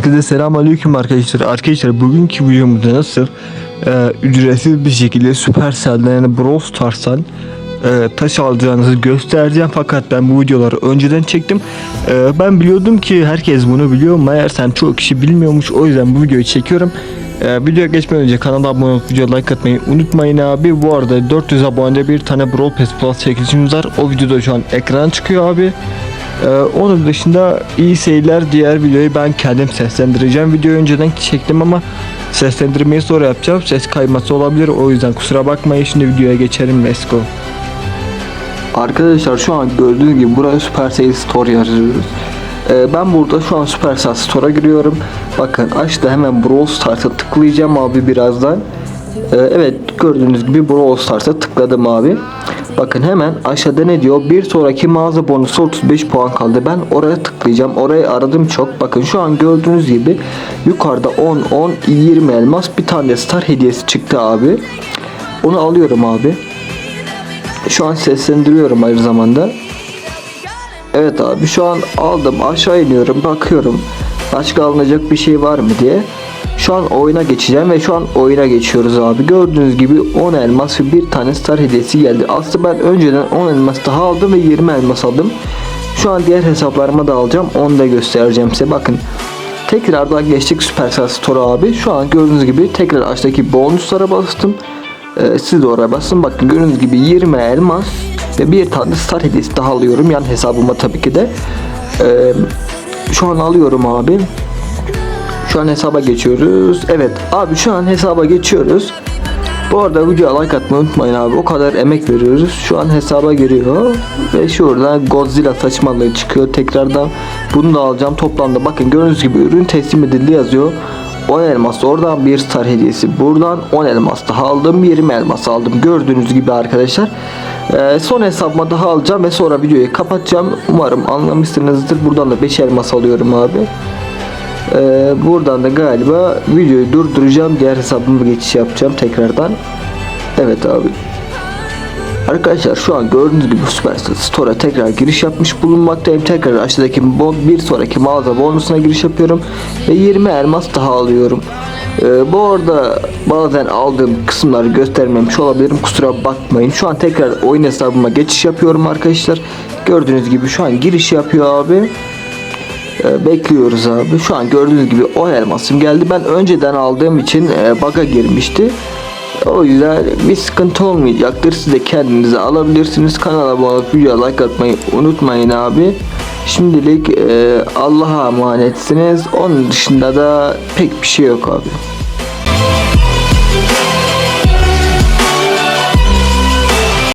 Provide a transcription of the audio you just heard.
Herkese selam aleyküm arkadaşlar. Arkadaşlar bugünkü videomuzda nasıl e, ücretsiz bir şekilde Supercell'den yani Brawl Stars'tan e, taş alacağınızı göstereceğim. Fakat ben bu videoları önceden çektim. E, ben biliyordum ki herkes bunu biliyor. Meğersem çoğu kişi bilmiyormuş. O yüzden bu videoyu çekiyorum. E, videoya geçmeden önce kanala abone olup videoya like atmayı unutmayın abi. Bu arada 400 abonede bir tane Brawl Pass Plus çekilişimiz var. O videoda şu an ekran çıkıyor abi. Ee, onun dışında iyi seyirler diğer videoyu ben kendim seslendireceğim. Videoyu önceden çektim ama seslendirmeyi sonra yapacağım. Ses kayması olabilir o yüzden kusura bakmayın. Şimdi videoya geçelim. Let's go. Arkadaşlar şu an gördüğünüz gibi buraya Supercell Store yazıyoruz. Ee, ben burada şu an Supercell Store'a giriyorum. Bakın açtı hemen Brawl Stars'a tıklayacağım abi birazdan. Ee, evet gördüğünüz gibi Brawl Stars'a tıkladım abi. Bakın hemen aşağıda ne diyor? Bir sonraki mağaza bonusu 35 puan kaldı. Ben oraya tıklayacağım. Orayı aradım çok. Bakın şu an gördüğünüz gibi yukarıda 10, 10, 20 elmas bir tane star hediyesi çıktı abi. Onu alıyorum abi. Şu an seslendiriyorum aynı zamanda. Evet abi şu an aldım aşağı iniyorum bakıyorum başka alınacak bir şey var mı diye. Şu an oyuna geçeceğim ve şu an oyuna geçiyoruz abi. Gördüğünüz gibi 10 elmas ve bir tane star hediyesi geldi. Aslında ben önceden 10 elmas daha aldım ve 20 elmas aldım. Şu an diğer hesaplarıma da alacağım. Onu da göstereceğim size. Bakın tekrardan geçtik Supercell Store abi. Şu an gördüğünüz gibi tekrar açtaki bonuslara bastım. Ee, siz de oraya basın. Bakın gördüğünüz gibi 20 elmas ve bir tane star hediyesi daha alıyorum. Yani hesabıma tabii ki de. Ee, şu an alıyorum abi. Şu an hesaba geçiyoruz. Evet abi şu an hesaba geçiyoruz. Bu arada videoya like atmayı unutmayın abi. O kadar emek veriyoruz. Şu an hesaba giriyor. Ve şurada Godzilla saçmalığı çıkıyor. Tekrardan bunu da alacağım. Toplamda bakın gördüğünüz gibi ürün teslim edildi yazıyor. 10 elmas oradan bir star hediyesi. Buradan 10 elmas daha aldım. 20 elmas aldım. Gördüğünüz gibi arkadaşlar. Ee, son hesabıma daha alacağım ve sonra videoyu kapatacağım. Umarım anlamışsınızdır. Buradan da 5 elmas alıyorum abi. Ee, buradan da galiba videoyu durduracağım. Diğer hesabıma geçiş yapacağım tekrardan. Evet abi. Arkadaşlar şu an gördüğünüz gibi Supercell Store'a tekrar giriş yapmış bulunmaktayım. Tekrar aşağıdaki bir sonraki mağaza bonusuna giriş yapıyorum. Ve 20 elmas daha alıyorum. Ee, bu arada bazen aldığım kısımları göstermemiş olabilirim. Kusura bakmayın. Şu an tekrar oyun hesabıma geçiş yapıyorum arkadaşlar. Gördüğünüz gibi şu an giriş yapıyor abi. Ee, bekliyoruz abi. Şu an gördüğünüz gibi 10 elmasım geldi. Ben önceden aldığım için e, bug'a girmişti. O yüzden bir sıkıntı olmayacaktır. Siz de kendinize alabilirsiniz. Kanala abone olup videoya like atmayı unutmayın abi. Şimdilik e, Allah'a emanetsiniz. Onun dışında da pek bir şey yok abi.